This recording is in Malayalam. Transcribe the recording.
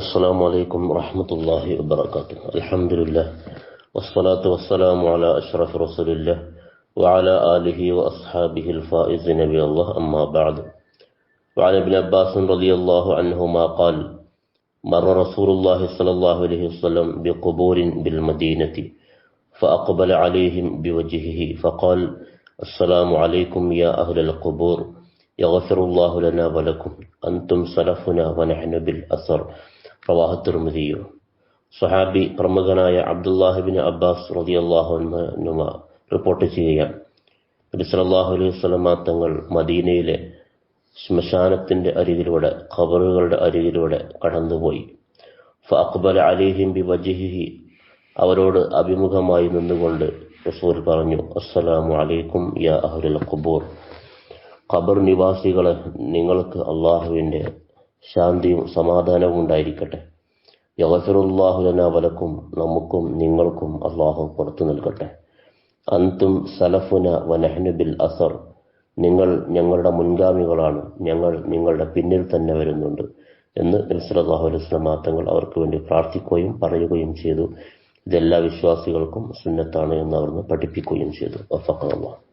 السلام عليكم ورحمة الله وبركاته. الحمد لله والصلاة والسلام على أشرف رسول الله وعلى آله وأصحابه الفائز نبي الله أما بعد وعن ابن عباس رضي الله عنهما قال مر رسول الله صلى الله عليه وسلم بقبور بالمدينة فأقبل عليهم بوجهه فقال السلام عليكم يا أهل القبور يغفر الله لنا ولكم. أنتم سلفنا ونحن بالأثر. റവാഹ തിർമിതിയോ സഹാബി പ്രമുഖനായ അബ്ദുല്ലാഹിബിൻ അബ്ബാസ് റതി അള്ളാഹു റിപ്പോർട്ട് ചെയ്യുകയാണ് നബി സല്ലല്ലാഹു അലൈഹി വസല്ലമ തങ്ങൾ മദീനയിലെ ശ്മശാനത്തിന്റെ അരികിലൂടെ ഖബറുകളുടെ അരികിലൂടെ കടന്നുപോയി. ഫഅക്ബൽ അലിഹിം ബി വജിഹി അവരോട് അഭിമുഖമായി നിന്നുകൊണ്ട് റസൂൽ പറഞ്ഞു അസ്സലാമു അലൈക്കും യാ അഹുൽ ഖുബൂർ. ഖബർ നിവാസികളെ നിങ്ങൾക്ക് അള്ളാഹുവിന്റെ ശാന്തിയും സമാധാനവും ഉണ്ടായിരിക്കട്ടെ. യവസറുല്ലാഹുലന വലക്കും നമുക്കും നിങ്ങൾക്കും അള്ളാഹു പുറത്തു നൽകട്ടെ. അന്തും സലഫുന വനഹ്നു ബിൽ അസർ. നിങ്ങൾ ഞങ്ങളുടെ മുൻഗാമികളാണ്. ഞങ്ങൾ നിങ്ങളുടെ പിന്നിൽ തന്നെ വരുന്നുണ്ട് എന്ന് നബ്സലാഹു അലൈസ്ലാം തങ്ങൾ അവർക്ക് വേണ്ടി പ്രാർത്ഥിക്കുകയും പറയുകയും ചെയ്തു. ഇതെല്ലാ വിശ്വാസികൾക്കും സുന്നത്താണ് എന്ന് അവർ പഠിപ്പിക്കുകയും ചെയ്തു. അള്ളാഹ്